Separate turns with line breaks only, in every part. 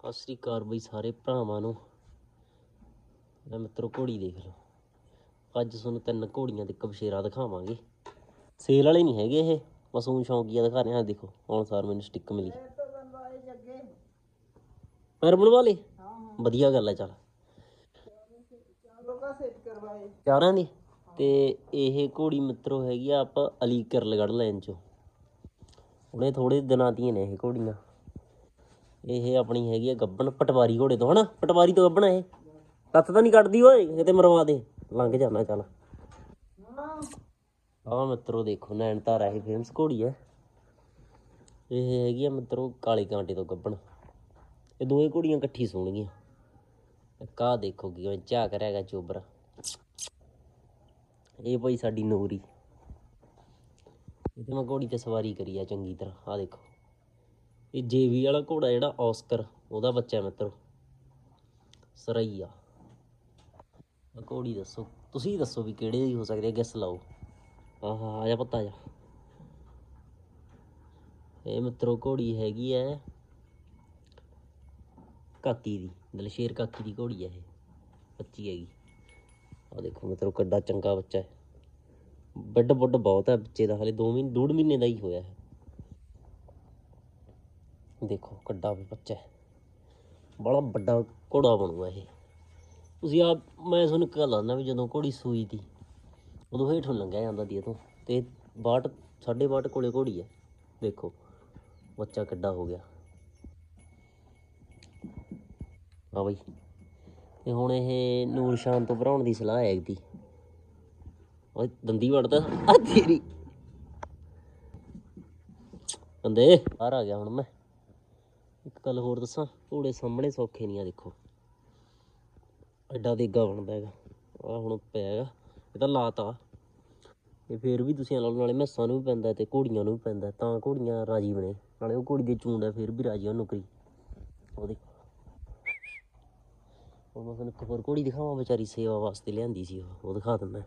ਸਤਿ ਸ੍ਰੀ ਅਕਾਲ ਬਈ ਸਾਰੇ ਭਰਾਵਾਂ ਨੂੰ। ਮੈਂ ਮਿੱਤਰੋ, ਘੋੜੀ ਦੇਖ ਲਓ। ਅੱਜ ਤੁਹਾਨੂੰ ਤਿੰਨ ਘੋੜੀਆਂ ਤੇ ਕਬਸੇਰਾ ਦਿਖਾਵਾਂਗੇ। ਸੇਲ ਵਾਲੇ ਨਹੀਂ ਹੈਗੇ ਇਹ। ਮਸੂਮ ਸ਼ੌਂਕੀਆ ਦਿਖਾ ਰਹੇ ਆ ਦੇਖੋ, ਹੁਣ ਸਾਰ ਮੈਨੂੰ ਸਟਿੱਕ ਮਿਲੀ। ਪੈਰ ਬਣਵਾ ਲਏ? ਵਧੀਆ ਗੱਲ ਹੈ, ਚੱਲ। ਚਾਰਾਂ ਦੀ। ਤੇ ਇਹ ਘੋੜੀ ਮਿੱਤਰੋ ਹੈਗੀ ਆ, ਆਪਾਂ ਅਲੀ ਕਿਰਲਗੜ੍ਹ ਲੈਣ ਚੋਂ। ਉਹਨੇ ਥੋੜੇ ਦਿਨਾਂ ਦੀਆਂ ਨੇ ਇਹ ਘੋੜੀਆਂ। ਇਹ ਆਪਣੀ ਹੈਗੀ ਆ ਗੱਬਣ, ਪਟਵਾਰੀ ਘੋੜੇ ਤੋਂ, ਹਨਾ? ਪਟਵਾਰੀ ਤੋਂ ਗੱਬਣ ਇਹ। ਲੱਤ ਤਾਂ ਨਹੀਂ ਕੱਟਦੀ ਓਏ ਕਿਤੇ ਮਰਵਾ ਦੇ। ਲੰਘ ਜਾਣਾ ਚੱਲ। ਆਹ ਮਿੱਤਰੋ ਦੇਖੋ, ਨੈਣਤਾਰਾ ਇਹ ਫੇਮਸ ਘੋੜੀ ਹੈ ਇਹ ਹੈਗੀ ਆ ਮਿੱਤਰੋ ਕਾਲੇ ਕਾਂਟੇ ਤੋਂ ਗੱਬਣ। ਇਹ ਦੋਵੇਂ ਘੋੜੀਆਂ ਇਕੱਠੀ ਸੋਣਗੀਆਂ ਇੱਕ ਦੇਖੋ ਕਿਵੇਂ ਝਾਕ ਰਿਹਾ ਹੈਗਾ ਚੋਬਰ। ਇਹ ਭਾਈ ਸਾਡੀ ਨੂਰੀ। ਇਹ ਤੇ ਮੈਂ ਘੋੜੀ ਤੇ ਸਵਾਰੀ ਕਰੀ ਆ ਚੰਗੀ ਤਰ੍ਹਾਂ। ਆ ਦੇਖੋ। ਇਹ ਜੇਵੀ ਵਾਲਾ ਘੋੜਾ ਜਿਹੜਾ ਔਸਕਰ, ਉਹਦਾ ਬੱਚਾ ਹੈ ਮਿੱਤਰੋ। ਸਰਈਆ ਘੋੜੀ ਦੱਸੋ। ਤੁਸੀਂ ਦੱਸੋ ਵੀ ਕਿਹੜੇ ਦੀ ਹੋ ਸਕਦੇ ਆ ਗੈਸ ਲਾਓ। ਆਹਾ ਆ ਜਾ ਪਤਾ, ਆ ਜਾ। ਇਹ ਮਿੱਤਰੋ ਘੋੜੀ ਹੈਗੀ ਐ ਕਾਕੀ ਦੀ, ਦਲਸ਼ੇਰ ਕਾਕੀ ਦੀ ਘੋੜੀ ਐ ਇਹ। ਬੱਚੀ ਹੈਗੀ। ਆ ਦੇਖੋ ਮਿੱਤਰੋ, ਕਿੱਡਾ ਚੰਗਾ ਬੱਚਾ ਹੈ। ਵੱਡ ਵੱਡ ਬਹੁਤ ਹੈ ਬੱਚੇ ਦਾ, ਹਲੇ 2 ਮਹੀਨੇ, ਡੂਢ ਮਹੀਨੇ ਦਾ ਹੀ ਹੋਇਆ ਹੈ। ਦੇਖੋ ਕੱਡਾ ਬੱਚਾ ਬੜਾ ਵੱਡਾ ਘੋੜਾ ਬਣੂਗਾ ਇਹ। ਤੁਸੀਂ ਆ ਮੈਂ ਤੁਹਾਨੂੰ ਇੱਕ ਗੱਲ ਆਉਂਦਾ ਵੀ ਜਦੋਂ ਘੋੜੀ ਸੂਈ ਤੀ ਉਦੋਂ ਹੇਠੋਂ ਲੰਘਿਆ ਜਾਂਦਾ ਦੀ ਇਹ ਤੋਂ ਤੇ ਬਾਟ ਸਾਢੇ ਬਾਟ ਕੋਲੇ ਘੋੜੀ ਹੈ। ਦੇਖੋ, ਬੱਚਾ ਕਿੱਡਾ ਹੋ ਗਿਆ। ਆ ਬਈ। ਤੇ ਹੁਣ ਇਹ ਨੂਰ ਸ਼ਾਨ ਤੋਂ ਭਰਾਉਣ ਦੀ ਸਲਾਹ ਹੈ ਇਹਦੀ। ਓਏ, ਦੰਦੀ ਵੜਦਾ। ਆ ਤੇਰੀ। ਬੰਦੇ ਬਾਹਰ ਆ ਗਿਆ ਹੁਣ ਮੈਂ। ਇੱਕ ਗੱਲ ਹੋਰ ਦੱਸਾਂ ਘੋੜੇ ਸਾਹਮਣੇ ਸੌਖੇ ਨਹੀਂ ਆ, ਦੇਖੋ। ਐਡਾ ਦੇਗਾ ਬਣਦਾ ਹੈਗਾ ਆ ਹੁਣ ਪਿਆ ਹੈਗਾ, ਇਹ ਤਾਂ ਲਾਤਾ। ਇਹ ਫੇਰ ਵੀ ਤੁਸੀਂ ਨਾਲ ਨਾਲੇ ਮੈਸਾਂ ਨੂੰ ਵੀ ਪੈਂਦਾ ਤੇ ਘੋੜੀਆਂ ਨੂੰ ਵੀ ਪੈਂਦਾ ਤਾਂ ਘੋੜੀਆਂ ਰਾਜੀ ਬਣੇ। ਨਾਲੇ ਉਹ ਘੋੜੀ ਦੀ ਚੂੰਡ ਹੈ, ਫੇਰ ਵੀ ਰਾਜੀ ਆ ਨੌਕਰੀ। ਉਹਦੀ ਉਹ ਮੈਂ ਤੁਹਾਨੂੰ ਇੱਕ ਘੋੜੀ ਦਿਖਾਵਾਂ, ਵਿਚਾਰੀ ਸੇਵਾ ਵਾਸਤੇ ਲਿਆਂਦੀ ਸੀ ਉਹ ਦਿਖਾ ਦਿੰਦਾ।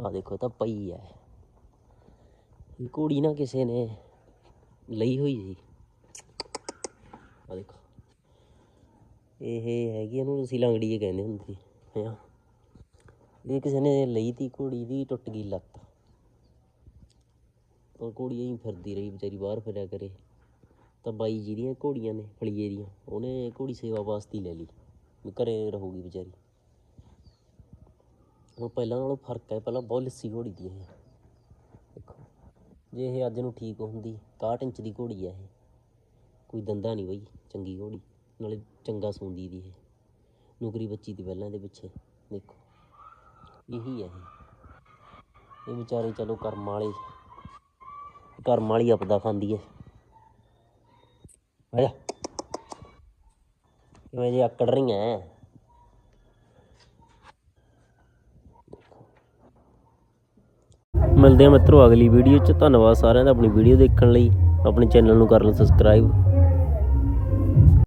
ਆ ਦੇਖੋ, ਇਹ ਤਾਂ ਪਈ ਹੈ। ਇਹ ਘੋੜੀ ਨਾ ਕਿਸੇ ਨੇ ਲਈ ਹੋਈ ਸੀ। ਆ ਦੇਖੋ। ਇਹ ਹੈਗੀ ਇਹਨੂੰ ਅਸੀਂ ਲੰਗੜੀ ਕਹਿੰਦੇ ਹੁੰਦੇ ਸੀ, ਹਾਂ। ਇਹ ਕਿਸੇ ਨੇ ਲਈ ਤੀ ਘੋੜੀ ਦੀ, ਟੁੱਟ ਗਈ ਲੱਤ। ਉਹ ਘੋੜੀ ਐਂ ਫਿਰਦੀ ਰਹੀ, ਵਿਚਾਰੀ ਬਾਹਰ ਫਿਰਿਆ ਕਰੇ। ਤਾਂ ਬਾਈ ਜਿਹਦੀਆਂ ਘੋੜੀਆਂ ਨੇ, ਫਲੀਏ ਦੀਆਂ। ਉਹਨੇ ਘੋੜੀ ਸੇਵਾ ਵਾਸਤੇ ਲੈ ਲਈ। ਵੀ ਘਰੇ ਰਹੂਗੀ ਵਿਚਾਰੀ। ਹੁਣ ਪਹਿਲਾਂ ਨਾਲੋਂ ਫ਼ਰਕ ਹੈ, ਪਹਿਲਾਂ ਬਹੁਤ ਲਿੱਸੀ ਘੋੜੀ ਦੀ ਇਹ ਦੇਖੋ। ਜੇ ਇਹ ਅੱਜ ਨੂੰ ਠੀਕ ਹੁੰਦੀ 61 ਇੰਚ ਦੀ ਘੋੜੀ ਹੈ ਇਹ। ਕੋਈ ਦੰਦਾ ਨਹੀਂ ਬਈ, ਚੰਗੀ ਘੋੜੀ। ਨਾਲੇ ਚੰਗਾ ਸੌਂਦੀ ਦੀ ਇਹ। ਨੌਕਰੀ ਬੱਚੀ ਦੀ ਪਹਿਲਾਂ ਦੇ ਪਿੱਛੇ, ਦੇਖੋ। ਇਹੀ ਹੈ ਇਹ। ਇਹ ਵਿਚਾਰੇ ਚਲੋ ਕਰਮ ਵਾਲੇ, ਕਰਮ ਵਾਲੀ ਆਪਦਾ ਖਾਂਦੀ ਹੈ ਆ ਕਿਵੇਂ ਜੇ ਆਕੜ ਰਹੀਆਂ ਐ। ਮਿਲਦੇ ਆ ਮਿੱਤਰੋ ਅਗਲੀ ਵੀਡੀਓ ਚ। ਧੰਨਵਾਦ ਸਾਰਿਆਂ ਦਾ ਆਪਣੀ ਵੀਡੀਓ ਦੇਖਣ ਲਈ। ਆਪਣੇ ਚੈਨਲ ਨੂੰ ਕਰ ਲਓ ਸਬਸਕ੍ਰਾਈਬ